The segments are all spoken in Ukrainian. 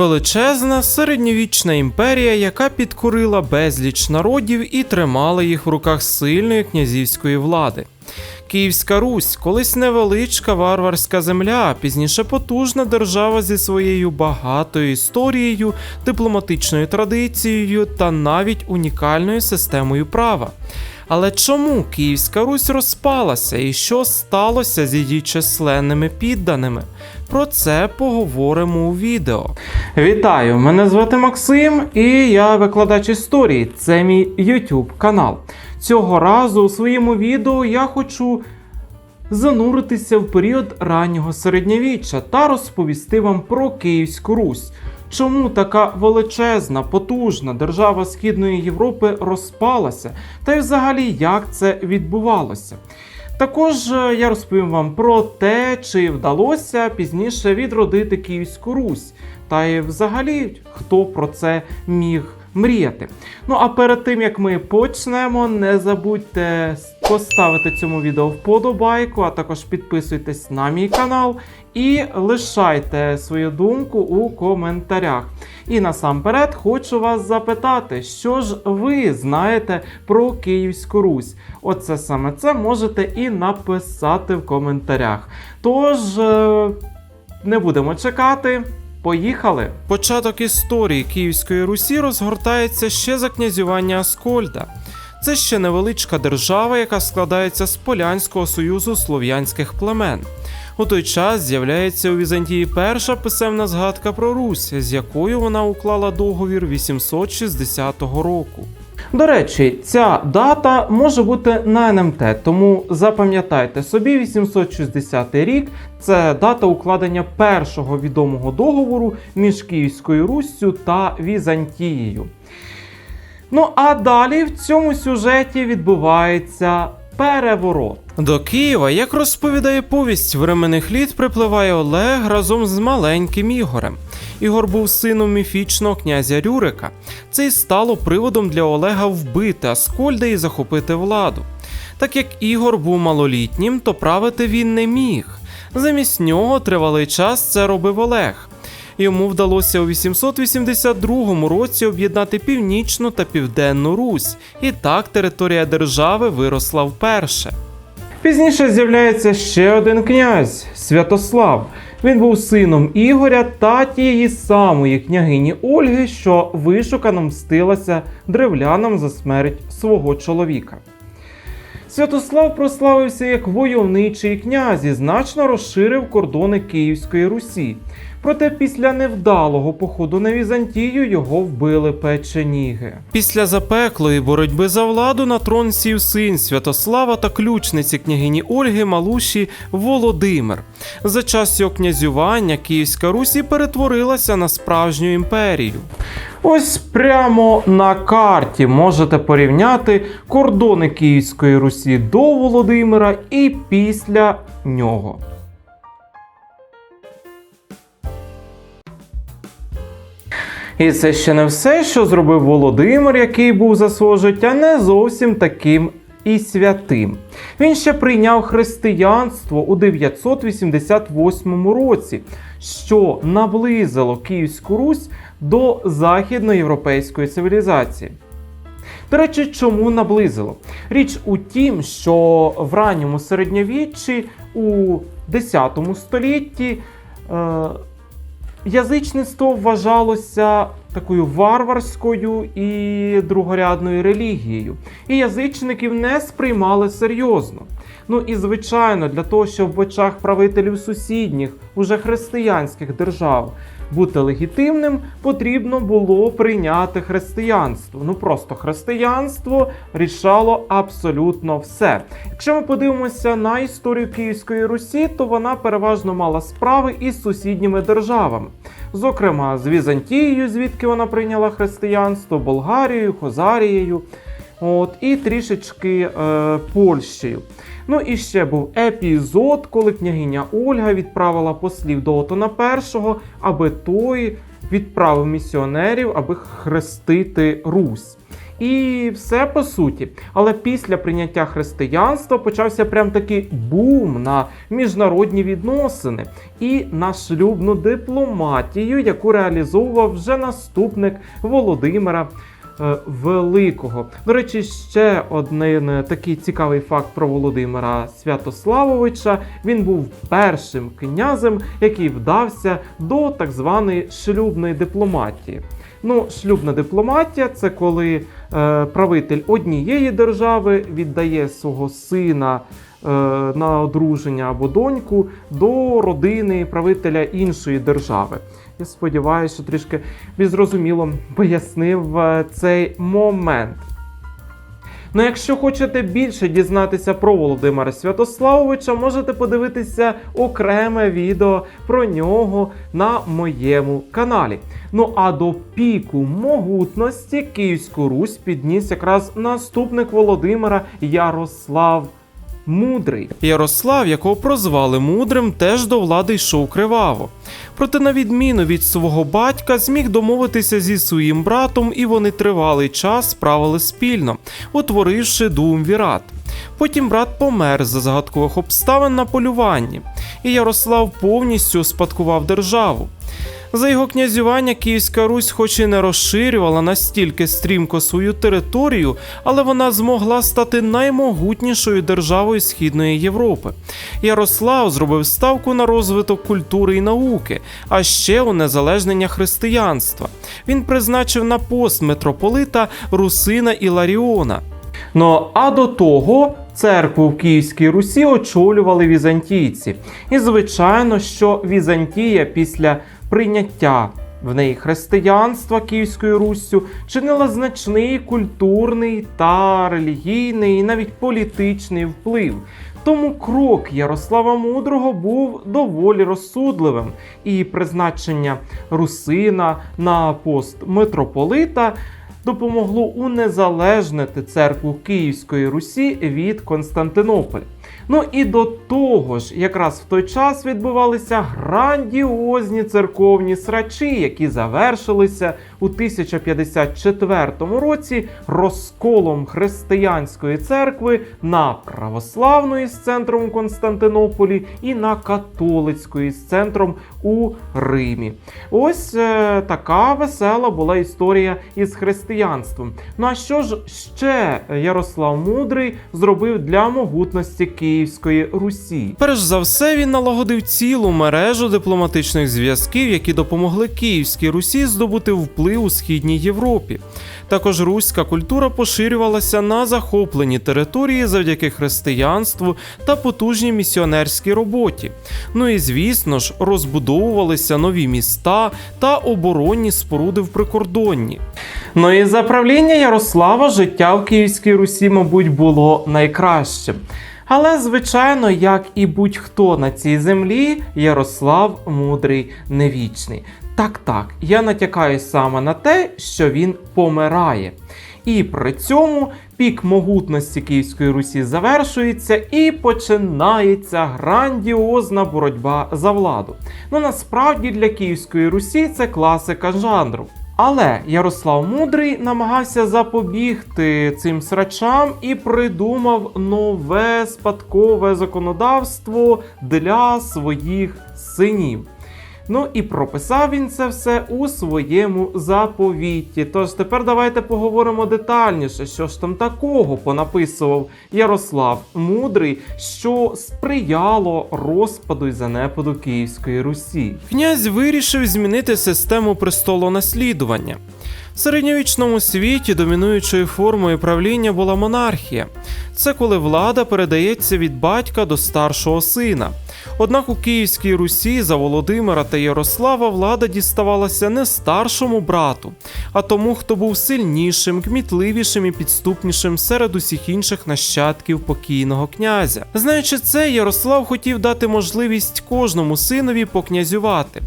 Величезна середньовічна імперія, яка підкорила безліч народів і тримала їх в руках сильної князівської влади. Київська Русь, колись невеличка варварська земля, пізніше потужна держава зі своєю багатою історією, дипломатичною традицією та навіть унікальною системою права. Але чому Київська Русь розпалася і що сталося з її численними підданими? Про це поговоримо у відео. Вітаю! Мене звати Максим і я викладач історії. Це мій YouTube канал. Цього разу у своєму відео я хочу зануритися в період раннього середньовіччя та розповісти вам про Київську Русь. Чому така величезна, потужна держава Східної Європи розпалася, та й взагалі як це відбувалося? Також е, я розповім вам про те, чи вдалося пізніше відродити Київську Русь, та й взагалі хто про це міг мріяти. Ну а перед тим як ми почнемо, не забудьте поставити цьому відео вподобайку, а також підписуйтесь на мій канал і лишайте свою думку у коментарях. І насамперед хочу вас запитати, що ж ви знаєте про Київську Русь? Оце саме це можете і написати в коментарях. Тож е, не будемо чекати. Поїхали! Початок історії Київської Русі розгортається ще за князювання Аскольда. Це ще невеличка держава, яка складається з Полянського союзу слов'янських племен. У той час з'являється у Візантії перша писемна згадка про Русь, з якою вона уклала договір 860 року. До речі, ця дата може бути на НМТ, тому запам'ятайте собі 860 рік це дата укладення першого відомого договору між Київською Руссю та Візантією. Ну а далі в цьому сюжеті відбувається переворот. До Києва, як розповідає повість временних літ, припливає Олег разом з маленьким Ігорем. Ігор був сином міфічного князя Рюрика. Це й стало приводом для Олега вбити Аскольда і захопити владу. Так як Ігор був малолітнім, то правити він не міг. Замість нього тривалий час це робив Олег. Йому вдалося у 882 році об'єднати північну та південну Русь, і так територія держави виросла вперше. Пізніше з'являється ще один князь Святослав. Він був сином Ігоря та тієї самої княгині Ольги, що вишукано мстилася древлянам за смерть свого чоловіка. Святослав прославився як войовничий князь і значно розширив кордони Київської Русі. Проте після невдалого походу на Візантію його вбили печеніги. Після запеклої боротьби за владу на трон сів син Святослава та ключниці княгині Ольги Малуші Володимир. За час його князювання Київська Русі перетворилася на справжню імперію. Ось прямо на карті можете порівняти кордони Київської Русі до Володимира і після нього. І це ще не все, що зробив Володимир, який був за свого життя не зовсім таким і святим. Він ще прийняв християнство у 988 році, що наблизило Київську Русь до західноєвропейської цивілізації. До речі, чому наблизило? Річ у тім, що в ранньому середньовіччі у 10 столітті е, язичництво вважалося такою варварською і другорядною релігією, і язичників не сприймали серйозно. Ну і звичайно, для того, щоб в очах правителів сусідніх, уже християнських держав бути легітимним, потрібно було прийняти християнство. Ну просто християнство рішало абсолютно все. Якщо ми подивимося на історію Київської Русі, то вона переважно мала справи із сусідніми державами, зокрема з Візантією, звідки вона прийняла християнство, Болгарією, Хозарією. От, і трішечки е, Польщею. Ну і ще був епізод, коли княгиня Ольга відправила послів до Отона І, аби той відправив місіонерів, аби хрестити Русь. І все по суті. Але після прийняття християнства почався прям такий бум на міжнародні відносини і на шлюбну дипломатію, яку реалізовував вже наступник Володимира. Е, Великого. До речі, ще один е, такий цікавий факт про Володимира Святославовича. Він був першим князем, який вдався до так званої шлюбної дипломатії. Ну, шлюбна дипломатія це коли е, правитель однієї держави віддає свого сина е, на одруження або доньку до родини правителя іншої держави. Я сподіваюся, що трішки зрозуміло пояснив е, цей момент. Ну, якщо хочете більше дізнатися про Володимира Святославовича, можете подивитися окреме відео про нього на моєму каналі. Ну а до піку могутності Київську Русь підніс якраз наступник Володимира Ярослав. Мудрий Ярослав, якого прозвали мудрим, теж до влади йшов криваво. Проте, на відміну від свого батька, зміг домовитися зі своїм братом, і вони тривалий час справили спільно, утворивши Думвірат. Потім брат помер за загадкових обставин на полюванні, і Ярослав повністю успадкував державу. За його князювання Київська Русь, хоч і не розширювала настільки стрімко свою територію, але вона змогла стати наймогутнішою державою Східної Європи. Ярослав зробив ставку на розвиток культури і науки, а ще унезалежнення християнства. Він призначив на пост митрополита Русина Іларіона. Ну а до того церкву в Київській Русі очолювали візантійці. І звичайно, що Візантія після прийняття в неї християнства Київською Руссю чинила значний культурний та релігійний, і навіть політичний вплив. Тому крок Ярослава Мудрого був доволі розсудливим, і призначення Русина на пост митрополита допомогло унезалежнити церкву Київської Русі від Константинополя. Ну і до того ж, якраз в той час відбувалися грандіозні церковні срачі, які завершилися у 1054 році розколом християнської церкви на православної з центром у Константинополі і на католицької з центром у Римі. Ось е, така весела була історія із християнством. Ну а що ж ще Ярослав Мудрий зробив для могутності Київської Русі? Перш за все, він налагодив цілу мережу дипломатичних зв'язків, які допомогли Київській Русі здобути вплив у східній Європі. Також руська культура поширювалася на захоплені території завдяки християнству та потужній місіонерській роботі. Ну і звісно ж, розбудовувалися нові міста та оборонні споруди в прикордонні. Ну і за правління Ярослава життя в Київській Русі, мабуть, було найкращим. Але, звичайно, як і будь-хто на цій землі, Ярослав мудрий не вічний. Так, так, я натякаю саме на те, що він помирає. І при цьому пік могутності Київської Русі завершується і починається грандіозна боротьба за владу. Ну насправді для Київської Русі це класика жанру. Але Ярослав Мудрий намагався запобігти цим срачам і придумав нове спадкове законодавство для своїх синів. Ну і прописав він це все у своєму заповіті. Тож тепер давайте поговоримо детальніше, що ж там такого понаписував Ярослав Мудрий, що сприяло розпаду й занепаду Київської Русі. Князь вирішив змінити систему престолонаслідування. В середньовічному світі домінуючою формою правління була монархія. Це коли влада передається від батька до старшого сина. Однак у Київській Русі за Володимира та Ярослава влада діставалася не старшому брату, а тому, хто був сильнішим, кмітливішим і підступнішим серед усіх інших нащадків покійного князя. Знаючи це, Ярослав хотів дати можливість кожному синові покнязювати,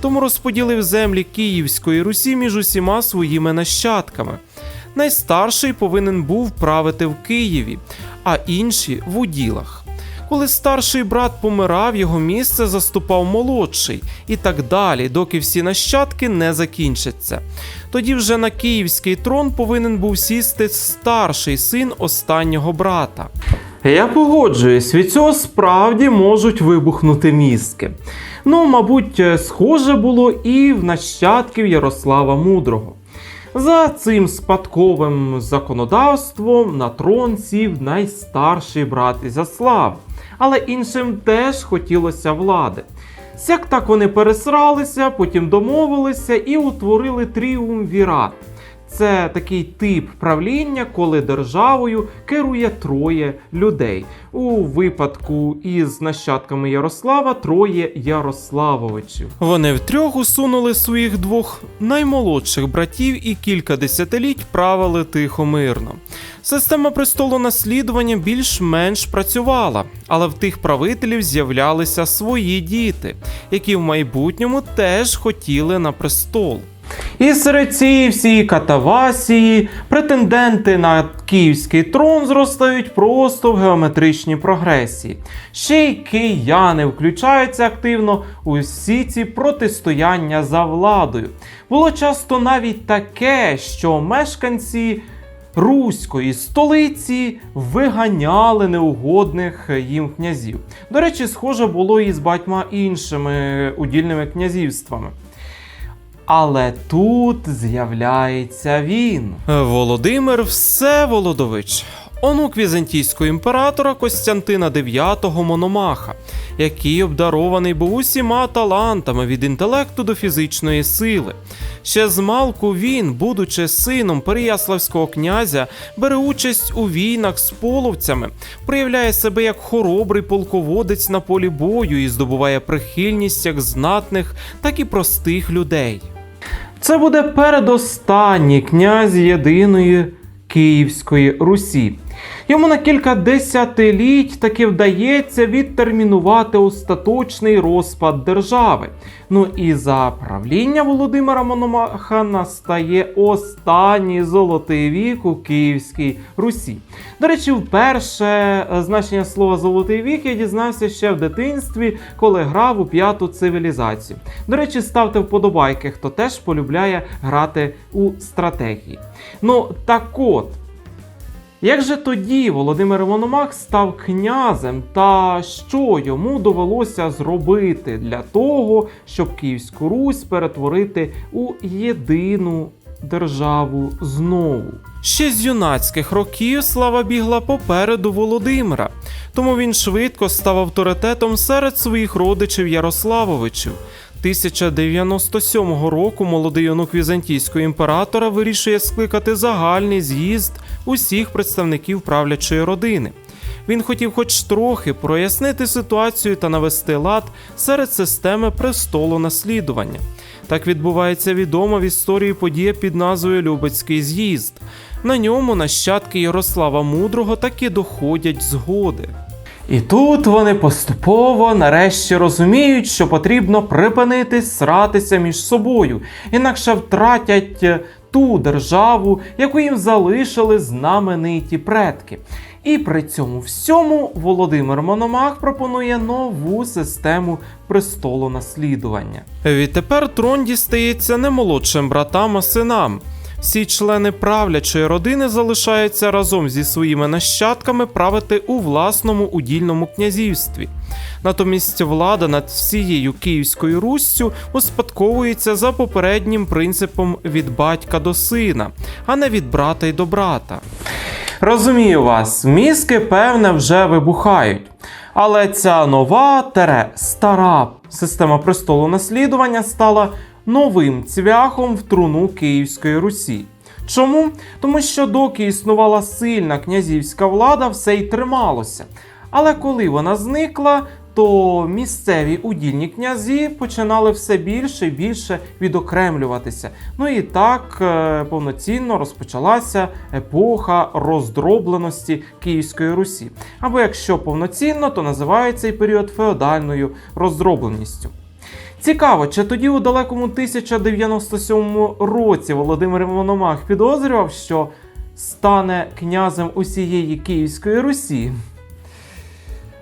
тому розподілив землі Київської Русі між усіма своїми нащадками. Найстарший повинен був правити в Києві, а інші в уділах. Коли старший брат помирав, його місце заступав молодший, і так далі, доки всі нащадки не закінчаться. Тоді вже на київський трон повинен був сісти старший син останнього брата. Я погоджуюсь, від цього справді можуть вибухнути мізки. Ну, мабуть, схоже було і в нащадків Ярослава Мудрого. За цим спадковим законодавством на трон сів найстарший брат Ізяслав, але іншим теж хотілося влади. Сяк так вони пересралися, потім домовилися і утворили тріумвірат. Це такий тип правління, коли державою керує троє людей. У випадку із нащадками Ярослава троє Ярославовичів. Вони втрьох усунули своїх двох наймолодших братів і кілька десятиліть правили тихо мирно. Система престолу наслідування більш-менш працювала, але в тих правителів з'являлися свої діти, які в майбутньому теж хотіли на престол. І серед цієї всієї катавасії претенденти на київський трон зростають просто в геометричній прогресії. Ще й кияни включаються активно у всі ці протистояння за владою. Було часто навіть таке, що мешканці. Руської столиці виганяли неугодних їм князів. До речі, схоже було і з багатьма іншими удільними князівствами. Але тут з'являється він. Володимир Всеволодович, онук візантійського імператора Костянтина IX Мономаха, який обдарований був усіма талантами від інтелекту до фізичної сили. Ще з малку він, будучи сином Переяславського князя, бере участь у війнах з половцями, проявляє себе як хоробрий полководець на полі бою і здобуває прихильність як знатних, так і простих людей. Це буде передостанній князь єдиної Київської Русі. Йому на кілька десятиліть таки вдається відтермінувати остаточний розпад держави. Ну і за правління Володимира Мономаха настає останній золотий вік у Київській Русі. До речі, вперше е, значення слова золотий вік я дізнався ще в дитинстві, коли грав у п'яту цивілізацію. До речі, ставте вподобайки, хто теж полюбляє грати у стратегії. Ну так от. Як же тоді Володимир Мономах став князем, та що йому довелося зробити для того, щоб Київську Русь перетворити у єдину державу знову? Ще з юнацьких років слава бігла попереду Володимира, тому він швидко став авторитетом серед своїх родичів Ярославовичів. 1097 року молодий онук візантійського імператора вирішує скликати загальний з'їзд усіх представників правлячої родини. Він хотів хоч трохи прояснити ситуацію та навести лад серед системи престолу наслідування. Так відбувається відома в історії подія під назвою Любецький з'їзд. На ньому нащадки Ярослава Мудрого таки доходять згоди. І тут вони поступово нарешті розуміють, що потрібно припинити сратися між собою, інакше втратять е, ту державу, яку їм залишили знамениті предки. І при цьому всьому Володимир Мономах пропонує нову систему престолу наслідування. Відтепер трон дістається не молодшим братам, а синам. Всі члени правлячої родини залишаються разом зі своїми нащадками правити у власному удільному князівстві. Натомість влада над всією Київською Руссю успадковується за попереднім принципом від батька до сина, а не від брата й до брата. Розумію вас, мізки, певне, вже вибухають. Але ця нова тере стара система престолу наслідування стала новим цвяхом в труну Київської Русі. Чому? Тому що доки існувала сильна князівська влада, все й трималося. Але коли вона зникла, то місцеві удільні князі починали все більше і більше відокремлюватися. Ну і так е, повноцінно розпочалася епоха роздробленості Київської Русі. Або якщо повноцінно, то називає цей період феодальною роздробленістю. Цікаво, чи тоді у далекому 1097 році Володимир Мономах підозрював, що стане князем усієї Київської Русі?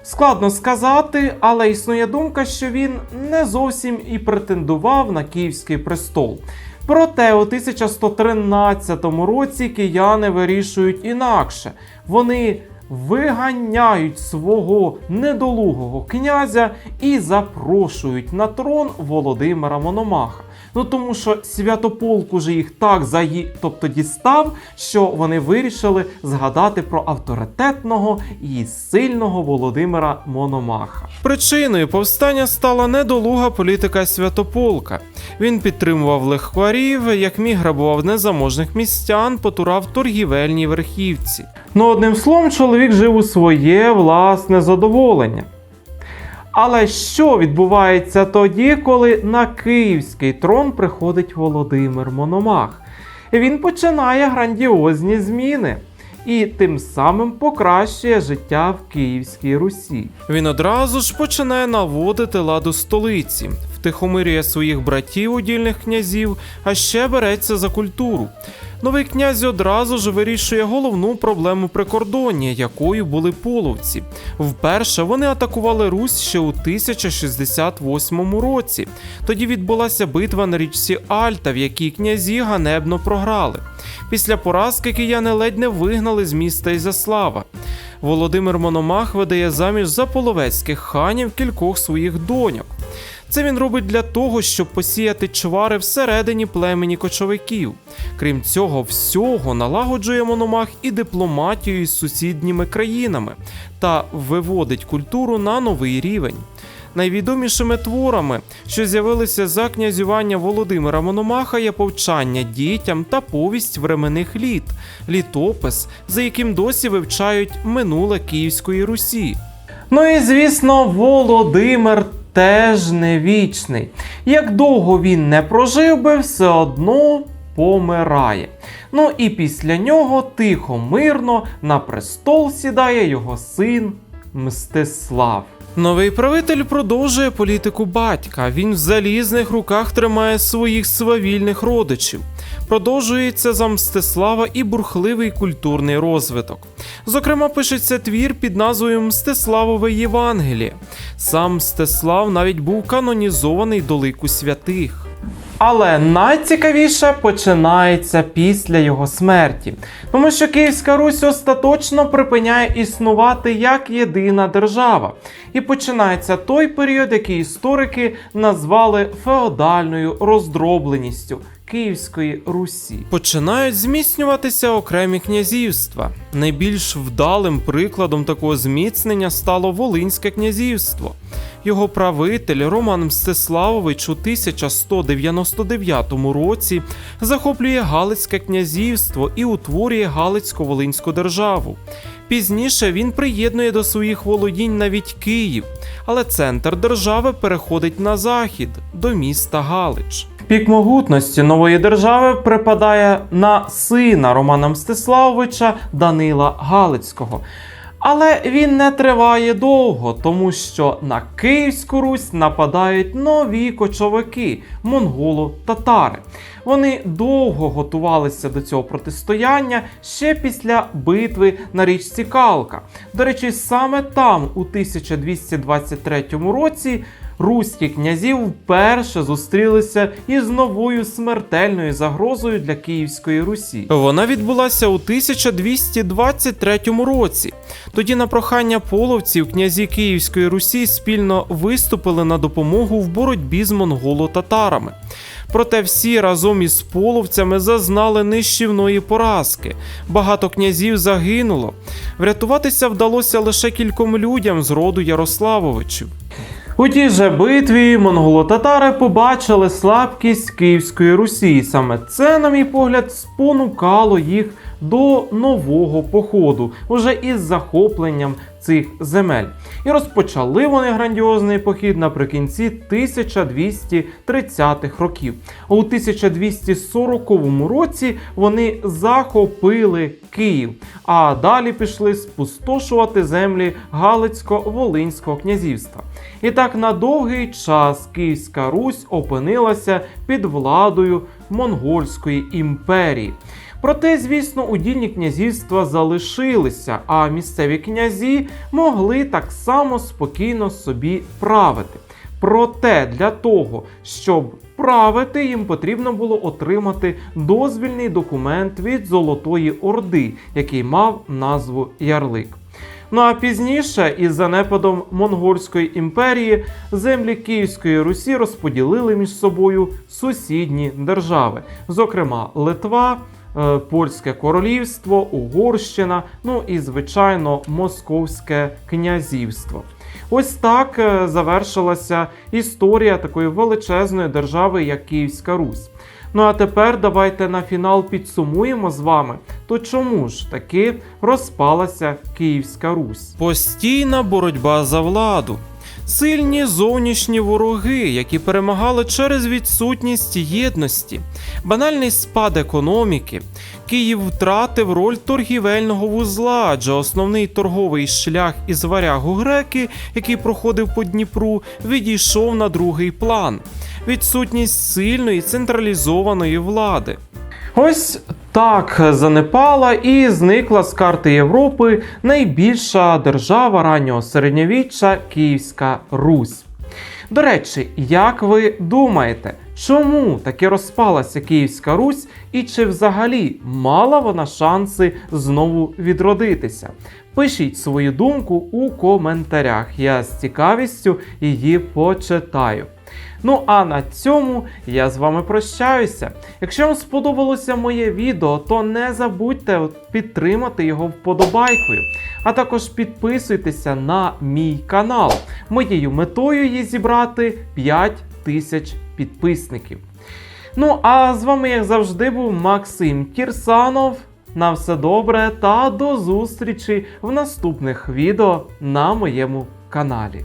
Складно сказати, але існує думка, що він не зовсім і претендував на київський престол. Проте у 1113 році кияни вирішують інакше. Вони виганяють свого недолугого князя і запрошують на трон Володимира Мономаха. Ну тому що Святополк уже їх так заї... тобто дістав, що вони вирішили згадати про авторитетного і сильного Володимира Мономаха. Причиною повстання стала недолуга політика Святополка. Він підтримував легкварів, як міг грабував незаможних містян, потурав торгівельній верхівці. Ну, одним словом, чоловік жив у своє власне задоволення. Але що відбувається тоді, коли на київський трон приходить Володимир Мономах? Він починає грандіозні зміни і тим самим покращує життя в Київській Русі. Він одразу ж починає наводити ладу столиці, втихомирює своїх братів удільних князів, а ще береться за культуру. Новий князь одразу ж вирішує головну проблему прикордоння, якою були половці. Вперше вони атакували Русь ще у 1068 році. Тоді відбулася битва на річці Альта, в якій князі ганебно програли. Після поразки кияни ледь не вигнали з міста Ізяслава. Володимир Мономах видає заміж за половецьких ханів кількох своїх доньок. Це він робить для того, щоб посіяти чвари всередині племені кочовиків. Крім цього, всього налагоджує Мономах і дипломатію із сусідніми країнами та виводить культуру на новий рівень. Найвідомішими творами, що з'явилися за князювання Володимира Мономаха, є повчання дітям та повість временних літ, літопис, за яким досі вивчають минуле Київської Русі. Ну і звісно, Володимир теж не вічний. Як довго він не прожив би, все одно помирає. Ну і після нього тихо, мирно на престол сідає його син Мстислав. Новий правитель продовжує політику батька. Він в залізних руках тримає своїх свавільних родичів. Продовжується за Мстислава і бурхливий культурний розвиток. Зокрема, пишеться твір під назвою Мстиславове Євангеліє. Сам Мстислав навіть був канонізований до лику святих. Але найцікавіше починається після його смерті, тому що Київська Русь остаточно припиняє існувати як єдина держава, і починається той період, який історики назвали феодальною роздробленістю. Київської Русі починають зміцнюватися окремі князівства. Найбільш вдалим прикладом такого зміцнення стало Волинське князівство. Його правитель Роман Мстиславович у 1199 році захоплює Галицьке князівство і утворює Галицько-Волинську державу. Пізніше він приєднує до своїх володінь навіть Київ, але центр держави переходить на захід до міста Галич. Пік могутності нової держави припадає на сина Романа Мстиславовича Данила Галицького. Але він не триває довго, тому що на Київську Русь нападають нові кочовики монголо-татари. Вони довго готувалися до цього протистояння ще після битви на річці Калка. До речі, саме там, у 1223 році, руські князі вперше зустрілися із новою смертельною загрозою для Київської Русі. Вона відбулася у 1223 році. Тоді на прохання половців князі Київської Русі спільно виступили на допомогу в боротьбі з монголо-татарами. Проте всі разом із половцями зазнали нищівної поразки. Багато князів загинуло. Врятуватися вдалося лише кільком людям з роду Ярославовичів. У тій же битві монголо-татари побачили слабкість Київської Русі. Саме це, на мій погляд, спонукало їх до нового походу, уже із захопленням цих земель. І розпочали вони грандіозний похід наприкінці 1230-х років. У 1240 році вони захопили Київ, а далі пішли спустошувати землі Галицько-Волинського князівства. І так на довгий час Київська Русь опинилася під владою Монгольської імперії. Проте, звісно, удільні князівства залишилися, а місцеві князі могли так само спокійно собі правити. Проте для того, щоб правити, їм потрібно було отримати дозвільний документ від Золотої Орди, який мав назву Ярлик. Ну а пізніше, із занепадом Монгольської імперії, землі Київської Русі розподілили між собою сусідні держави, зокрема Литва, Польське королівство, Угорщина, ну і звичайно Московське князівство. Ось так е, завершилася історія такої величезної держави, як Київська Русь. Ну а тепер давайте на фінал підсумуємо з вами, то чому ж таки розпалася Київська Русь? Постійна боротьба за владу. Сильні зовнішні вороги, які перемагали через відсутність єдності, банальний спад економіки. Київ втратив роль торгівельного вузла, адже основний торговий шлях із варягу греки, який проходив по Дніпру, відійшов на другий план. Відсутність сильної централізованої влади. Ось так занепала і зникла з карти Європи найбільша держава раннього середньовіччя Київська Русь. До речі, як ви думаєте, чому таки розпалася Київська Русь і чи взагалі мала вона шанси знову відродитися? Пишіть свою думку у коментарях. Я з цікавістю її почитаю. Ну а на цьому я з вами прощаюся. Якщо вам сподобалося моє відео, то не забудьте підтримати його вподобайкою. А також підписуйтеся на мій канал. Моєю метою є зібрати 5 тисяч підписників. Ну а з вами, як завжди, був Максим Кірсанов. На все добре та до зустрічі в наступних відео на моєму каналі.